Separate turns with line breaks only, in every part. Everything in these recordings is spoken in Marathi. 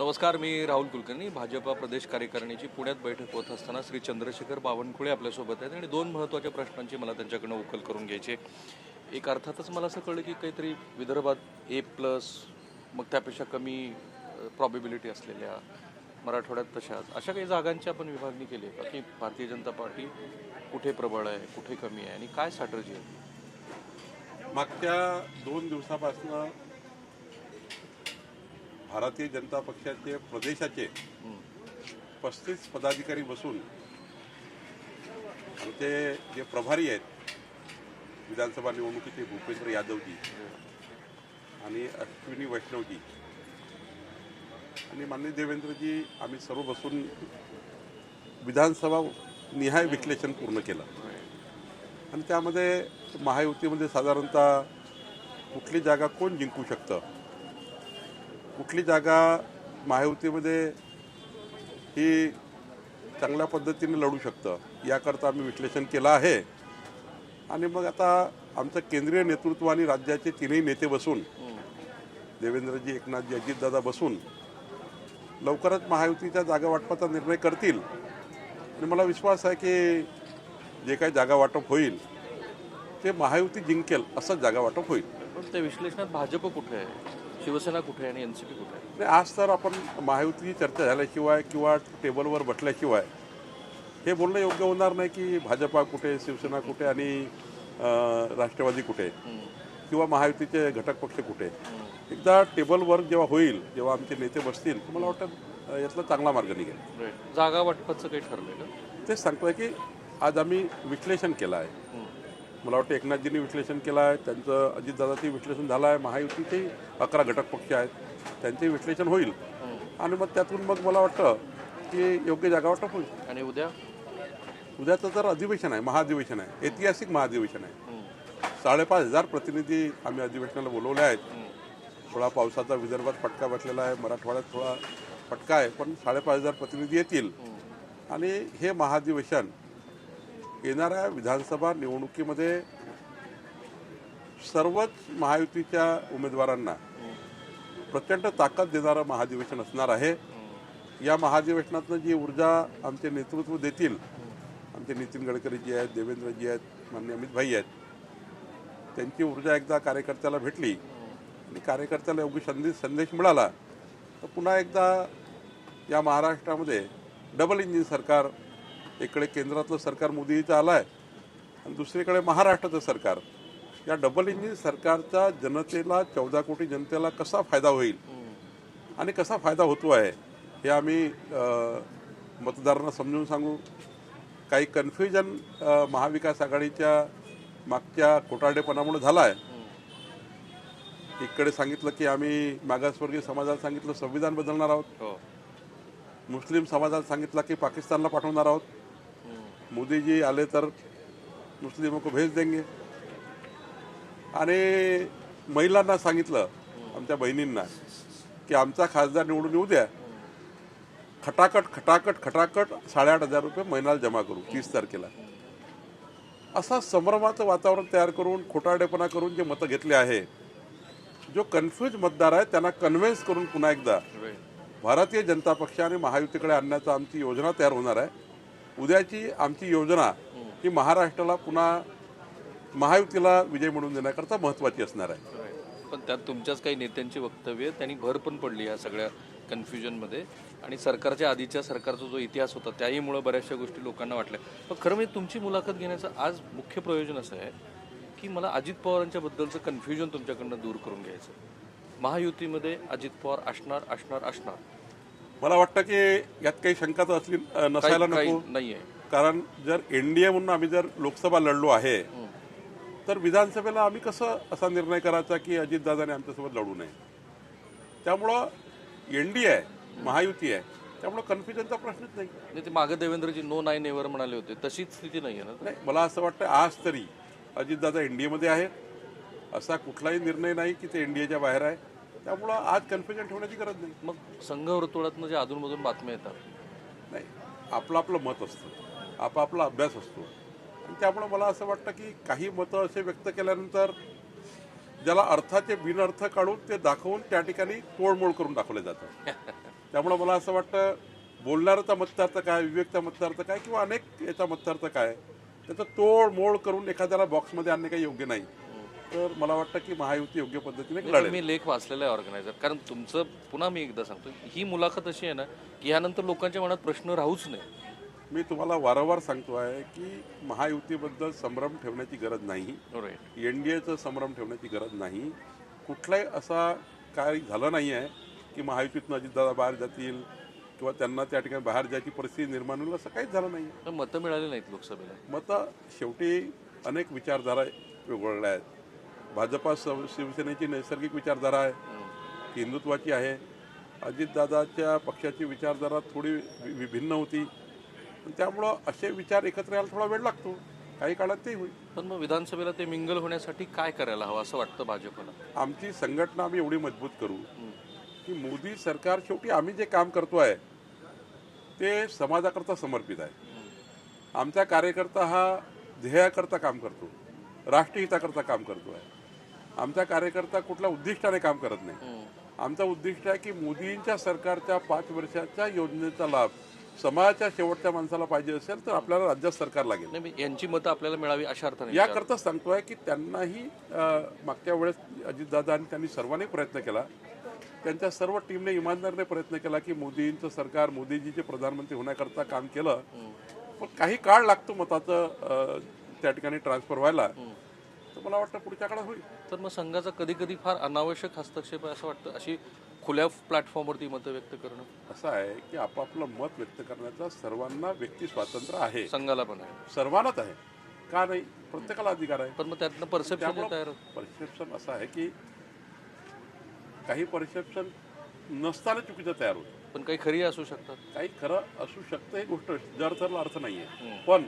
नमस्कार मी राहुल कुलकर्णी भाजपा प्रदेश कार्यकारिणीची पुण्यात बैठक होत असताना श्री चंद्रशेखर बावनकुळे आपल्यासोबत आहेत आणि दोन महत्त्वाच्या प्रश्नांची मला त्यांच्याकडनं उकल करून घ्यायची एक अर्थातच मला असं कळलं की काहीतरी विदर्भात ए प्लस मग त्यापेक्षा कमी प्रॉबिबिलिटी असलेल्या मराठवाड्यात तशाच अशा काही जागांची आपण विभागणी केली आहे का? की भारतीय जनता पार्टी कुठे प्रबळ आहे कुठे कमी आहे आणि काय स्ट्रॅटर्जी आहे?
मागच्या दोन दिवसापासून भारतीय जनता पक्षाचे प्रदेशाचे पस्तीस पदाधिकारी बसून आमचे जे प्रभारी आहेत विधानसभा निवडणुकीचे भूपेंद्र यादवजी आणि अश्विनी वैष्णवजी आणि माननीय देवेंद्रजी आम्ही सर्व बसून विधानसभा निहाय विश्लेषण पूर्ण केलं. आणि त्यामध्ये महायुतीमध्ये साधारणतः कुठली जागा कोण जिंकू शकतं? कुठली जागा महायुतीमध्ये ही चांगल्या पद्धतीने लढू शकतं याकरता आम्ही विश्लेषण केलं आहे. आणि मग आता आमचं केंद्रीय नेतृत्व आणि राज्याचे तीनही नेते बसून देवेंद्रजी एकनाथजी अजितदादा बसून लवकरच महायुतीच्या जागा वाटपाचा निर्णय करतील. आणि मला विश्वास आहे की जे काही जागा वाटप होईल ते महायुती जिंकेल असंच जागा वाटप होईल.
पण त्या विश्लेषणात भाजप कुठे आहे? शिवसेना कुठे आणि एन सी पी कुठे?
आणि आज तर आपण महायुतीची चर्चा झाल्याशिवाय किंवा टेबलवर बसल्याशिवाय हे बोलणं योग्य होणार नाही की भाजपा कुठे शिवसेना कुठे आणि राष्ट्रवादी कुठे? किंवा महायुतीचे घटक पक्ष कुठे? एकदा टेबलवर जेव्हा होईल जेव्हा आमचे नेते बसतील मला वाटतं यातला चांगला मार्ग निघेल.
जागा वाटपाचं काही ठरलंय का?
तेच सांगतोय की आज आम्ही विश्लेषण केलं आहे. मला वाटतं एकनाथजींनी विश्लेषण केलं आहे त्यांचं अजितदादाचे विश्लेषण झालं आहे महायुतीचे अकरा घटक पक्ष आहेत त्यांचे विश्लेषण होईल. आणि मग त्यातून मग मला वाटतं की योग्य जागा वाटप होईल.
आणि उद्या?
उद्याचं तर अधिवेशन आहे महाधिवेशन आहे ऐतिहासिक महाधिवेशन आहे. साडेपाच हजार प्रतिनिधी आम्ही अधिवेशनाला बोलवले आहेत. थोडा पावसाचा विदर्भात फटका बसलेला आहे मराठवाड्यात थोडा फटका आहे पण साडेपाच हजार प्रतिनिधी येतील. आणि हे महाधिवेशन येणाऱ्या विधानसभा निवडणुकीमध्ये सर्वच महायुतीच्या उमेदवारांना प्रचंड ताकद देणारं महाधिवेशन असणार आहे. या महाधिवेशनातनं जी ऊर्जा आमचे नेतृत्व देतील आमचे नितीन गडकरीजी आहेत देवेंद्रजी आहेत मान्य अमित भाई आहेत त्यांची ऊर्जा एकदा कार्यकर्त्याला भेटली आणि कार्यकर्त्याला योग्य संदेश संदेश मिळाला तर पुन्हा एकदा या महाराष्ट्रामध्ये डबल इंजिन सरकार इकडे केंद्रातलं सरकार मोदीचं आलं आहे आणि दुसरीकडे महाराष्ट्राचं सरकार. या डबल इंजिन सरकारचा जनतेला चौदा कोटी जनतेला कसा फायदा होईल? आणि कसा फायदा होतो आहे? हे आम्ही मतदारांना समजून सांगू. काही कन्फ्युजन महाविकास आघाडीच्या मागच्या खोटारडेपणामुळे झाला आहे इकडे सांगितलं की आम्ही मागासवर्गीय समाजाला सांगितलं संविधान बदलणार आहोत.
हो.
मुस्लिम समाजाला सांगितलं की पाकिस्तानला पाठवणार आहोत. मोदीजी आले तर मुस्लिमों को भेज देंगे. आणि महिलांना सांगितलं आमच्या बहिणींना की आमचा खासदार निवडून येऊ द्या. खटाकट खटाकट खटाकट साडेआठ हजार रुपये महिन्याला जमा करू तीस तारखेला. असा संभ्रमाचं वातावरण तयार करून खोटारडेपणा करून जे मतं घेतले आहे जो कन्फ्यूज मतदार आहे त्यांना कन्व्हिन्स करून पुन्हा एकदा भारतीय जनता पक्ष आणि महायुतीकडे आणण्याचा आमची योजना तयार होणार आहे. उद्याची आमची योजना ही महाराष्ट्राला पुन्हा महायुतीला विजय मिळवून देण्याकरता महत्त्वाची असणार आहे.
पण त्यात तुमच्याच काही नेत्यांची वक्तव्य त्यांनी भर पण पडली या सगळ्या कन्फ्युजनमध्ये. आणि सरकारच्या आधीच्या सरकारचा जो इतिहास होता त्याहीमुळं बऱ्याचशा गोष्टी लोकांना वाटल्या. पण खरं म्हणजे तुमची मुलाखत घेण्याचं आज मुख्य प्रयोजन असं आहे की मला अजित पवारांच्या बद्दलचं कन्फ्युजन तुमच्याकडनं दूर करून घ्यायचं महायुतीमध्ये अजित पवार असणार असणार असणार.
मला वाटतं की यात काही शंका तर असली नसायला नको.
नाहीये.
कारण जर एनडीए म्हणून आम्ही जर लोकसभा लढलो आहे तर विधानसभेला आम्ही कसं असा निर्णय करायचा की अजितदादाने आमच्यासोबत लढू नये? त्यामुळं एनडीए आहे महायुती आहे त्यामुळं कन्फ्युजनचा प्रश्नच नाही.
ते मागे देवेंद्रजी नो नाईन एवर म्हणाले होते. तशीच स्थिती नाहीये ना.
नाही मला असं वाटतं आज तरी अजितदादा एनडीएमध्ये आहे असा कुठलाही निर्णय नाही की ते एनडीएच्या बाहेर आहे. त्यामुळं आज कन्फ्युजन ठेवण्याची गरज नाही.
मग संघ वर्तुळातनं जे अधूनमधून बातम्या येतात.
नाही आपलं आपलं मत असतं. आपापला अभ्यास असतो. आणि त्यामुळं मला असं वाटतं की काही मतं असे व्यक्त केल्यानंतर ज्याला अर्थाचे बिनअर्थ काढून ते दाखवून त्या ठिकाणी तोडमोड करून दाखवले जातं. त्यामुळं मला असं वाटतं बोलणाराचा मतार्थ काय विवेकचा मतार्थ काय किंवा अनेक याचा मतार्थ काय त्याचं तोड मोड करून एखाद्याला बॉक्समध्ये आणणे काही योग्य नाही. तर मला वाटतं की महायुती योग्य पद्धतीने लढेल.
मी लेख वाचलेला आहे ऑर्गनायझर कारण तुमचं पुन्हा मी एकदा सांगतो ही मुलाखत अशी आहे ना की यानंतर लोकांच्या मनात प्रश्न राहूच नाही.
मी तुम्हाला वारंवार सांगतो आहे की महायुतीबद्दल संभ्रम ठेवण्याची गरज नाही. एन डी एचं संभ्रम ठेवण्याची गरज नाही. कुठलाही असा काय झालं नाही आहे की महायुतीतून अजितदादा बाहेर जातील किंवा त्यांना त्या ठिकाणी बाहेर जायची परिस्थिती निर्माण होईल असं काहीच झालं नाही
मतं मिळाली नाहीत लोकसभेला.
मतं शेवटी अनेक विचारधारा वेगवेगळ्या आहेत. भाजपा स- शिवसेनेची नैसर्गिक विचारधारा आहे. ती हिंदुत्वाची आहे. अजितदादाच्या पक्षाची विचारधारा थोडी वि- वि- भिन्न होती. पण त्यामुळं असे विचार एकत्र यायला थोडा वेळ लागतो. काही काळात ते होईल.
पण मग विधानसभेला ते मिंगल होण्यासाठी काय करायला हवं असं वाटतं भाजपला?
आमची संघटना आम्ही एवढी मजबूत करू की मोदी सरकार शेवटी आम्ही जे काम करतोय ते समाजाकरता समर्पित आहे. आमचा कार्यकर्ता हा ध्येयाकरता काम करतो. राष्ट्रहिताकरता काम करतो आहे. आमचा कार्यकर्ता कुठल्या उद्दिष्टाने काम करत नाही. आमचा उद्दिष्ट आहे की मोदींच्या सरकारच्या पाच वर्षाच्या योजनेचा लाभ समाजाच्या शेवटच्या माणसाला पाहिजे असेल तर आपल्याला राज्यात सरकार लागेल.
यांची मतं आपल्याला मिळावी अशा अर्थाने
याकरता सांगतोय की त्यांनाही मागच्या वेळेस अजितदादा आणि त्यांनी सर्वांनी प्रयत्न केला. त्यांच्या सर्व टीमने इमानदारीने प्रयत्न केला की मोदींचं सरकार मोदीजीचे प्रधानमंत्री होण्याकरता काम केलं पण काही काळ लागतो मताचं त्या ठिकाणी ट्रान्सफर व्हायला. तर मला वाटतं पुढच्या काळात होईल?
तर मग संघाचा कधी कधी फार अनावश्यक हस्तक्षेप आहे असं वाटतं अशी खुल्या प्लॅटफॉर्मवरती मतं व्यक्त करणं.
असं आहे की आपापलं मत व्यक्त करण्याचा सर्वांना व्यक्ती स्वातंत्र्य आहे.
संघाला पण आहे.
सर्वांनाच आहे. का नाही? प्रत्येकाला अधिकार आहे.
पण मग त्यातनं परसेप्शन तयार होतं.
परसेप्शन असं आहे की काही परसेप्शन नसताना चुकीचं तयार होतं.
पण काही खरी असू शकतात.
काही खरं असू शकतं ही गोष्ट जर थरला अर्थ नाही आहे पण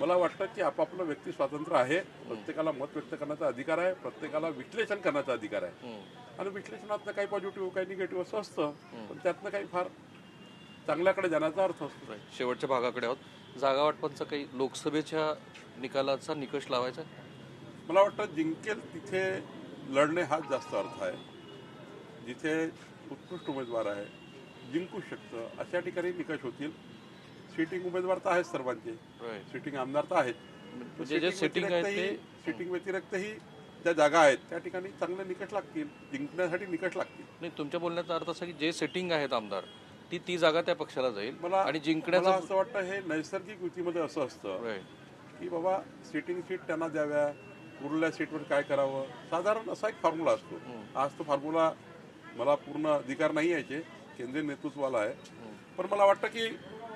मला वाटतं की आपापलं व्यक्ती स्वातंत्र्य आहे. प्रत्येकाला मत व्यक्त करण्याचा अधिकार आहे. प्रत्येकाला विश्लेषण करण्याचा अधिकार आहे. आणि विश्लेषणातनं काही पॉझिटिव्ह काही निगेटिव्ह असं असतं पण त्यातनं काही फार चांगल्याकडे जाण्याचा अर्थ असतो.
शेवटच्या भागाकडे आहोत. जागा वाटपांचा काही लोकसभेच्या निकालाचा निकष लावायचा?
मला वाटतं जिंकेल तिथे लढणे हाच जास्त अर्थ आहे. जिथे उत्कृष्ट उमेदवार आहे जिंकू शकतं अशा ठिकाणी निकष होतील. सिटिंग उमेदवार तर आहेत सर्वांचे. सिटिंग आमदार तर आहेत.
म्हणजे जे सिटिंग
सिटिंग व्यतिरिक्तही ज्या जागा आहेत त्या ठिकाणी चांगले निकष लागतील जिंकण्यासाठी निकष लागतील.
नाही तुमच्या बोलण्याचा अर्थ असा की जे सेटिंग आहेत आमदार ती ती जागा त्या पक्षाला जाईल
मला
आणि जिंकण्याचं
असं वाटतं हे नैसर्गिक युतीमध्ये असं असतं. की बाबा सिटिंग सीट त्यांना द्याव्या उरलेल्या सीटवर काय करावं? साधारण असा एक फॉर्म्युला असतो. आज तो फॉर्म्युला मला पूर्ण अधिकार नाही यायचे केंद्रीय नेतृत्वाला आहे. पण मला वाटतं की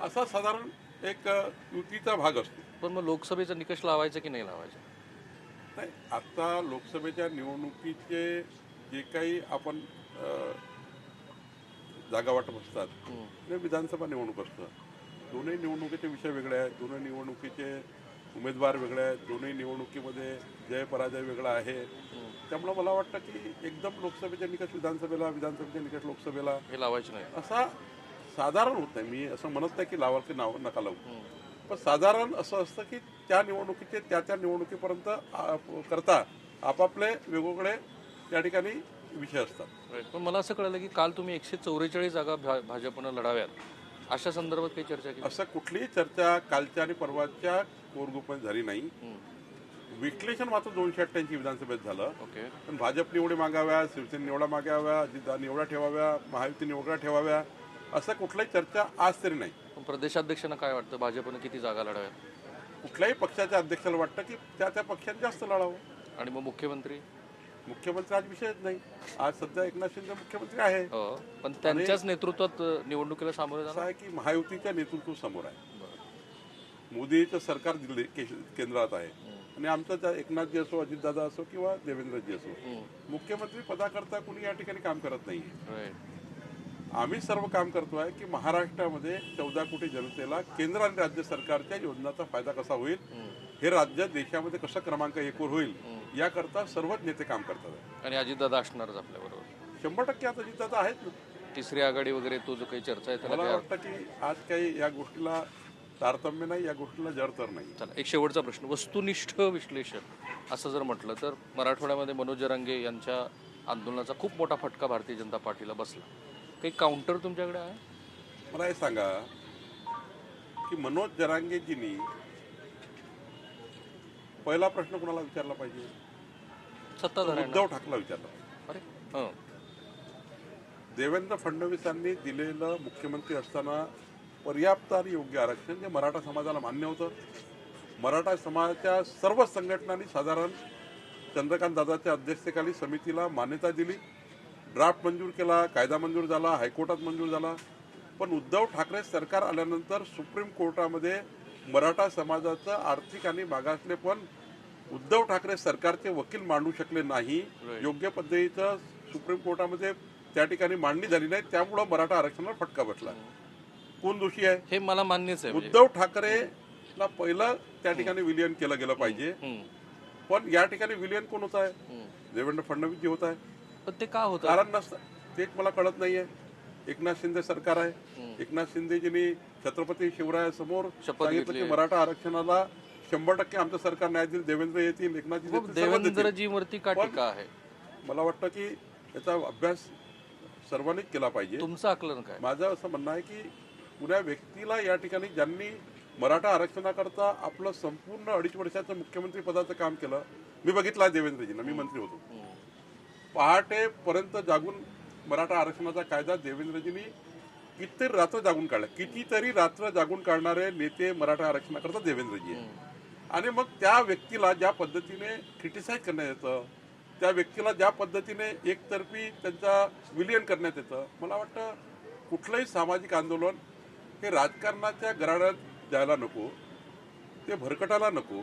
असा साधारण एक युतीचा भाग असतो.
पण मग लोकसभेचा निकष लावायचा की नाही लावायचा?
नाही आता लोकसभेच्या निवडणुकीचे जे काही आपण जागा वाटप असतात ते विधानसभा निवडणूक असतं दोन्ही निवडणुकीचे विषय वेगळे आहेत. दोन्ही निवडणुकीचे उमेदवार वेगळे आहेत. दोन्ही निवडणुकीमध्ये जय पराजय वेगळा आहे. त्यामुळे मला वाटतं की एकदम लोकसभेचे निकष विधानसभेला विधानसभेचे निकष लोकसभेला
हे लावायचे नाही
असा साधारण होत नाही. मी असं म्हणत नाही की लावाल की नाव नका लावू. पण साधारण असं असतं की त्या निवडणुकीचे त्या त्या निवडणुकीपर्यंत करता आपापले वेगवेगळे त्या ठिकाणी विषय असतात.
पण मला असं कळलं की काल तुम्ही एकशे चौवेचाळीस जागा भाजपनं लढाव्यात. अशा संदर्भात काही चर्चा केली?
असं कुठलीही चर्चा कालच्या आणि परवाच्या कोर ग्रुपमध्ये झाली नाही. विश्लेषण मात्र दोनशे अठ्ठ्याऐंशी विधानसभेत झालं.
ओके.
पण भाजप निवडी मागाव्या शिवसेना निवडा मागाव्या निवडा ठेवाव्या महायुती निवडा ठेवाव्या असं कुठलाही चर्चा आज तरी नाही.
पण प्रदेशाध्यक्षांना काय वाटतं? भाजपनं किती जागा लढाव्यात?
कुठल्याही पक्षाच्या अध्यक्षाला वाटतं की त्या त्या पक्षाने जास्त लढावं.
आणि मग मुख्यमंत्री?
मुख्यमंत्री आज विषयच नाही. आज सध्या एकनाथ शिंदे मुख्यमंत्री आहे.
हो पण त्यांच्याच नेतृत्वात अ, निवडणुकीला सामोरे जाणार?
आहे की महायुतीच्या नेतृत्व समोर आहे.
बरं.
मोदीचं सरकार दिल्ली केंद्रात आहे. आणि आमचं त्या एकनाथजी असो अजितदादा असो किंवा देवेंद्रजी असो
हम्म.
मुख्यमंत्री पदाकरता कुणी या ठिकाणी काम करत नाही
Right.
आम्ही सर्व काम करतोय की महाराष्ट्रामध्ये चौदा कोटी जनतेला केंद्र आणि राज्य सरकारच्या योजनांचा फायदा कसा होईल? हे राज्य देशामध्ये कसं क्रमांक एकवर होईल? याकरता सर्वच नेते काम करतात.
आणि अजितदादा असणारच आपल्याबरोबर.
शंभर टक्के आता अजितदादा आहेत. ना
तिसरी आघाडी वगैरे तो जो काही चर्चा आहे त्याला
मला वाटतं की आज काही या गोष्टीला तारतम्य नाही या गोष्टीला जर तर नाही.
चला एक शेवटचा प्रश्न. वस्तुनिष्ठ विश्लेषण असं जर म्हटलं तर मराठवाड्यामध्ये मनोज जरांगे यांच्या आंदोलनाचा खूप मोठा फटका भारतीय जनता पार्टीला बसला. काही काउंटर तुमच्याकडे आहे?
मला हे सांगा की मनोज जरांगेजींनी पहिला प्रश्न कोणाला विचारला पाहिजे?
सत्ताधाऱ्यांना.
उद्धव ठाकरेला विचारला पाहिजे.
अरे. हं.
देवेंद्र फडणवीसांनी दिलेलं मुख्यमंत्री असताना पर्याप्त आणि योग्य आरक्षण जे मराठा समाजाला मान्य होतं. मराठा समाजाच्या सर्व संघटनांनी साधारण चंद्रकांत दादाच्या अध्यक्षतेखाली समितीला मान्यता दिली. ड्राफ्ट मंजूर केला कायदा मंजूर झाला हायकोर्टात मंजूर झाला. पण उद्धव ठाकरे सरकार आल्यानंतर सुप्रीम कोर्टामध्ये मराठा समाजाचं आर्थिक आणि मागासले पण उद्धव ठाकरे सरकारचे वकील मांडू शकले नाही. योग्य पद्धतीचं सुप्रीम कोर्टामध्ये त्या ठिकाणी मांडणी झाली नाही. त्यामुळं मराठा आरक्षणाला फटका बसला. कोण दोषी आहे?
हे मला मान्यच आहे.
उद्धव ठाकरेला पहिलं त्या ठिकाणी विलियन केलं गेलं पाहिजे. पण या ठिकाणी विलियन कोण होत आहे. देवेंद्र फडणवीस जी होत आहे.
पण ते का होतं?
कारण नसतं. ते एक मला कळत नाहीये. एकनाथ शिंदे सरकार आहे. एकनाथ शिंदेजींनी छत्रपती शिवरायासमोर
शपथ
सांगितलं
घेतली
की
आहे.
मराठा आरक्षणाला शंभर टक्के आमचं सरकार न्याय देईल. देवेंद्र येतील
मग
सर्व देतील.
देवेंद्रजीवरती का टीका आहे?
मला वाटतं की याचा अभ्यास सर्वांनीच केला पाहिजे.
तुमचं आकलन काय?
माझं असं म्हणणं आहे की कुण्या व्यक्तीला या ठिकाणी ज्यांनी मराठा आरक्षणाकरता आपलं संपूर्ण अडीच वर्षाचं मुख्यमंत्री पदाचं काम केलं मी बघितलं आहे देवेंद्रजींना मी मंत्री होतो. पहाटेपर्यंत जागून मराठा आरक्षणाचा कायदा देवेंद्रजींनी कितीतरी रात्र जागून काढला. कितीतरी रात्र जागून काढणारे नेते मराठा आरक्षणाकरता देवेंद्रजी आहे आणि मग त्या व्यक्तीला ज्या पद्धतीने क्रिटिसाइज करण्यात येतं त्या व्यक्तीला ज्या पद्धतीने एकतर्फी त्यांचा विलियन करण्यात येतं मला वाटतं कुठलंही सामाजिक आंदोलन हे राजकारणाच्या गराड्यात जायला नको ते भरकटायला नको.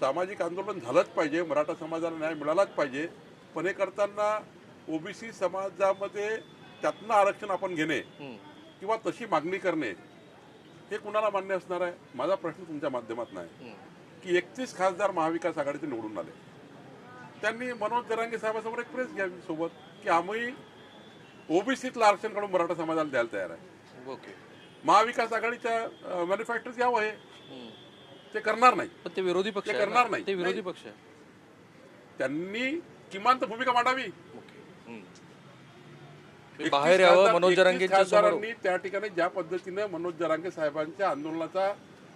सामाजिक आंदोलन झालंच पाहिजे मराठा समाजाला न्याय मिळालाच पाहिजे. पण हे करताना ओबीसी समाजामध्ये त्यातनं आरक्षण आपण घेणे. किंवा तशी मागणी करणे हे कुणाला मान्य असणार आहे माझा प्रश्न तुमच्या माध्यमातून आहे
हं.
की एकतीस खासदार महाविकास आघाडीचे निवडून आले त्यांनी मनोज जरांगे साहेबांसमोर एक प्रेस घ्यावी सोबत की आम्ही ओबीसीतलं आरक्षण काढून मराठा समाजाला द्यायला तयार आहे
ओके
महाविकास आघाडीच्या मॅन्युफॅक्चर्स यावं हे. ते करणार नाही
पण ते विरोधी पक्ष
करणार. नाही.
ते विरोधी
नाही.
पक्ष
त्यांनी किमान तर भूमिका मांडावी.
हं. बाहेर यावं मनोज
खासदारांनी त्या ठिकाणी ज्या पद्धतीने मनोज जरांगे साहेबांच्या आंदोलनाचा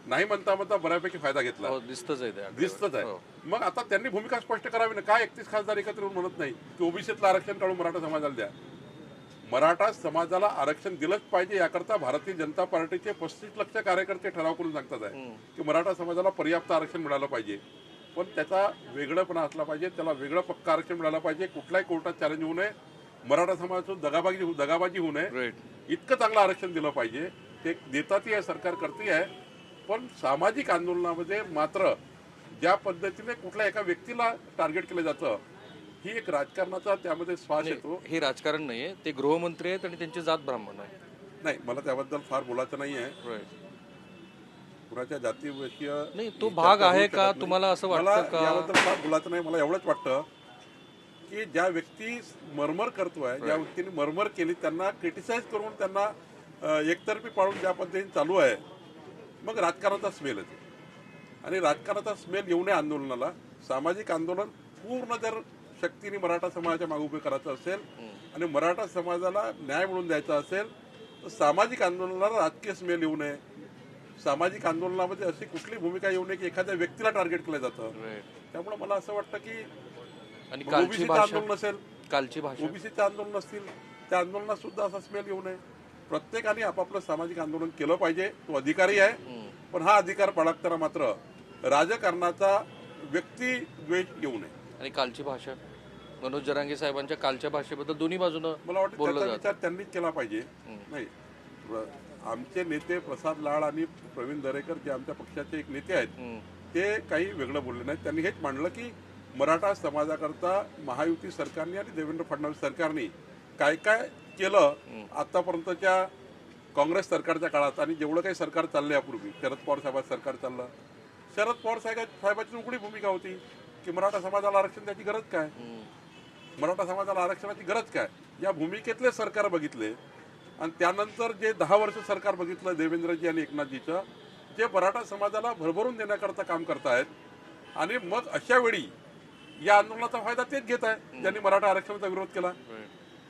नाही म्हणता म्हणता बऱ्यापैकी फायदा घेतला.
हो दिसतच आहे
दिसतच
हो.
आहे मग आता त्यांनी भूमिका स्पष्ट करावी ना? काय एकतीस खासदार एकत्र येऊन म्हणत नाही? की ओबीसीतलं आरक्षण काढून मराठा समाजाला द्या. मराठा समाजाला आरक्षण दिलंच पाहिजे याकरता भारतीय जनता पार्टीचे पस्तीस लक्ष कार्यकर्ते ठराव करून सांगतात आहे.
हं.
की मराठा समाजाला पर्याप्त आरक्षण मिळालं पाहिजे. पण त्याचा वेगळंपणा असला पाहिजे त्याला वेगळं पक्का आरक्षण मिळालं पाहिजे. कुठल्याही कोर्टात चॅलेंज होऊ नये. मराठा समाजाचं दगाबाजी होऊ- दगाबाजी होऊ नये. इतकं चांगलं आरक्षण दिलं पाहिजे. ते देतातही आहे सरकार करते आहे. पण सामाजिक आंदोलनामध्ये मात्र ज्या पद्धतीने कुठल्या एका व्यक्तीला टार्गेट केलं जातं ही एक राजकारणाचा त्यामध्ये श्वास येतो.
हे राजकारण नाहीये. ते गृहमंत्री आहेत आणि त्यांची जात ब्राह्मण आहे.
नाही मला त्याबद्दल फार बोलायचं नाही आहे कुणाच्या जातीविषयी
नाही, तो भाग आहे का? तुम्हाला असं वाटतं
मला
का?
याबद्दल फार बोलायचं नाही. मला एवढंच वाटतं की ज्या व्यक्ती मरमर करतोय ज्या व्यक्तीने मरमर केली त्यांना क्रिटिसाइज करून त्यांना अं, एकतर्फी पाळून ज्या पद्धतीने चालू आहे मग राजकारणाचा स्मेल येतो. आणि राजकारणाचा स्मेल येऊ नये आंदोलनाला सामाजिक आंदोलन पूर्ण जर शक्तीने मराठा समाजाच्या मागे उभे करायचं असेल आणि मराठा समाजाला न्याय मिळवून द्यायचा असेल तर सामाजिक आंदोलनाला राजकीय स्मेल येऊ नये. सामाजिक आंदोलनामध्ये अशी कुठली भूमिका येऊ नये की एखाद्या व्यक्तीला टार्गेट केलं जातं. त्यामुळे मला असं वाटतं की
आणि
ओबीसीचं
भाषा
आंदोलन असेल
कालची भाषा
ओबीसीचे आंदोलन असतील त्या आंदोलनात सुद्धा असा स्मेल येऊ नये. प्रत्येकाने आपापलं सामाजिक आंदोलन केलं पाहिजे तो अधिकारी आहे. पण हा अधिकार बाळगताना मात्र राजकारणाचा व्यक्ती द्वेष येऊ नये.
आणि कालची भाषा मनोज जरांगे साहेबांच्या कालच्या भाषेबद्दल दोन्ही बाजूनं
मला वाटतं त्यांनीच केला पाहिजे. नाही. आमचे नेते प्रसाद लाड आणि प्रवीण दरेकर जे आमच्या पक्षाचे एक नेते आहेत. ते काही वेगळं बोलले नाहीत. त्यांनी हेच मांडलं की मराठा समाजाकरता महायुती सरकारने आणि देवेंद्र फडणवीस सरकारने काय काय केलं आतापर्यंतच्या काँग्रेस सरकारच्या काळात आणि जेवढं काही सरकार चाललं यापूर्वी शरद पवार साहेबांचं सरकार चाललं. शरद पवार साहेब साहेबांची उघडी भूमिका होती की मराठा समाजाला आरक्षण द्यायची गरज काय. मराठा समाजाला आरक्षणाची गरज काय? या भूमिकेतले सरकार बघितले आणि त्यानंतर जे दहा वर्ष सरकार बघितलं देवेंद्रजी आणि एकनाथजीचं जे मराठा समाजाला भरभरून देण्याकरता काम करतायत आणि मग अशा वेळी या आंदोलनाचा फायदा तेच घेत आहे ज्यांनी मराठा आरक्षणाचा विरोध केला.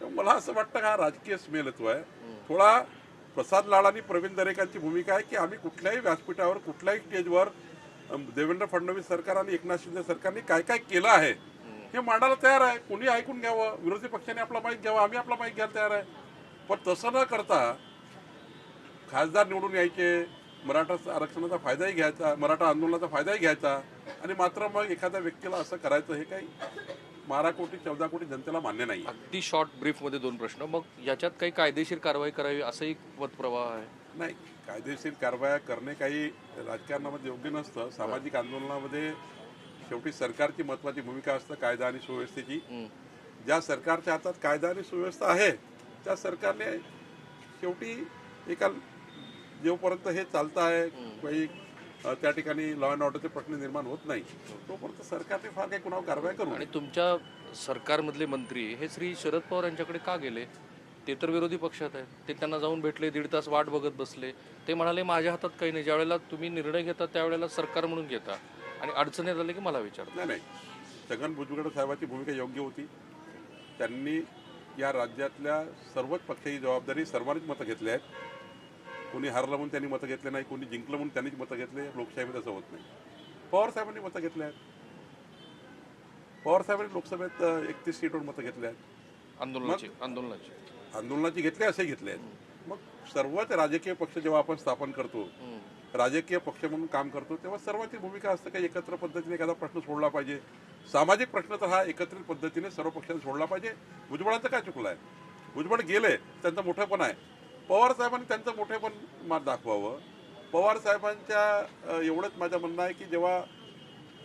तर मला असं वाटतं का हा राजकीय स्मेल येतोय थोडा प्रसाद लाड आणि प्रवीण दरेकांची भूमिका आहे की आम्ही कुठल्याही व्यासपीठावर कुठल्याही स्टेजवर देवेंद्र फडणवीस सरकार आणि एकनाथ शिंदे सरकारने काय काय केलं आहे हे मांडायला तयार आहे. कोणी ऐकून घ्यावं? विरोधी पक्षाने आपला माहीत घ्यावा? आम्ही आपला माहीत घ्यायला तयार आहे. पण तसं न करता खासदार निवडून यायचे मराठा आरक्षणाचा फायदाही घ्यायचा मराठा आंदोलनाचा फायदाही घ्यायचा आणि मात्र मग एखाद्या व्यक्तीला असं करायचं हे काही बारा कोटी चौदा कोटी जनतेला मान्य नाही
अगदी शॉर्ट ब्रीफमध्ये दोन प्रश्न. मग याच्यात काही कायदेशीर कारवाई करावी असंही मतप्रवाह आहे?
नाही कायदेशीर कारवाया करणे काही राजकारणामध्ये योग्य नसतं. सामाजिक आंदोलनामध्ये शेवटी सरकारची महत्वाची भूमिका असतं कायदा आणि सुव्यवस्थेची. ज्या सरकारच्या हातात कायदा आणि सुव्यवस्था आहे त्या सरकारने शेवटी एका जोपर्यंत हे चालतं आहे काही त्या ठिकाणी लॉ अँड ऑर्डरचे प्रश्न निर्माण होत नाही तोपर्यंत सरकारने फार काही कुणावर कारवाई करू
आणि. तुमच्या सरकारमधले मंत्री हे श्री शरद पवार यांच्याकडे का गेले? ते तर विरोधी पक्षात आहेत. ते त्यांना जाऊन भेटले दीड तास वाट बघत बसले. ते म्हणाले माझ्या हातात काही नाही. ज्यावेळेला तुम्ही निर्णय घेता त्यावेळेला सरकार म्हणून घेता. आणि अडचणीत आले की मला विचारता.
नाही नाही. छगन भुजबळ साहेबांची भूमिका योग्य होती. त्यांनी या राज्यातल्या सर्वच पक्षाची जबाबदारी सर्वांनीच मतं घेतली आहेत. कोणी हारलं म्हणून त्यांनी मतं घेतले नाही कोणी जिंकलं म्हणून त्यांनीच मतं घेतले लोकशाहीमध्ये असं होत नाही. पवार साहेबांनी मतं घेतली आहेत. पवार साहेबांनी लोकसभेत एकतीस सीटवर मतं घेतली आहेत.
आंदोलनाची आंदोलनाची.
आंदोलनाची घेतले असे घेतले आहेत. मग सर्वच राजकीय पक्ष जेव्हा आपण स्थापन करतो. राजकीय पक्ष म्हणून काम करतो तेव्हा सर्वांची भूमिका असते का एकत्र पद्धतीने एखादा प्रश्न सोडला पाहिजे. सामाजिक प्रश्न तर हा एकत्रित पद्धतीने सर्व पक्षांनी सोडला पाहिजे. भुजबळांचं काय चुकलं आहे भुजबळ गेले त्यांचं मोठेपण आहे. पवार साहेबांनी त्यांचं मोठेपण मा- दाखवावं. पवार साहेबांच्या एवढंच माझं म्हणणं आहे की जेव्हा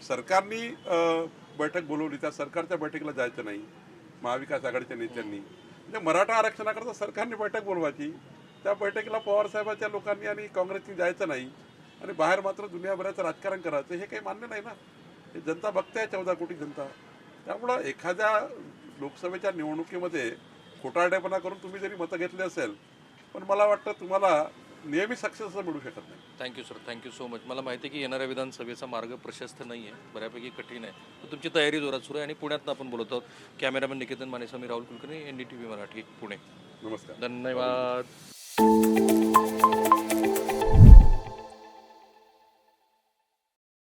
सरकारनी बैठक बोलवली त्या सरकारच्या बैठकीला जायचं नाही महाविकास आघाडीच्या नेत्यांनी. म्हणजे मराठा आरक्षणाकरता सरकारने बैठक बोलवायची. त्या बैठकीला पवार साहेबांच्या लोकांनी आणि काँग्रेसनी जायचं नाही आणि बाहेर मात्र दुनियाभराचं राजकारण करायचं हे काही मान्य नाही ना? हे जनता बघते आहे चौदा कोटी जनता. त्यामुळं एखाद्या लोकसभेच्या निवडणुकीमध्ये खोटारडेपणा करून तुम्ही जरी मतं घेतली असेल पण मला वाटतं तुम्हाला नेहमी सक्सेस असं मिळू शकत नाही.
Thank you sir thank you so much मला माहिती आहे की येणाऱ्या विधानसभेचा मार्ग प्रशस्त नाही आहे बऱ्यापैकी कठीण आहे. तर तुमची तयारी जोरात सुरू आहे आणि पुण्यातनं आपण बोलत आहोत. Cameraman Niketan Maneswami Rahul Kulkarni N D T V Marathi Pune.
नमस्कार.
धन्यवाद.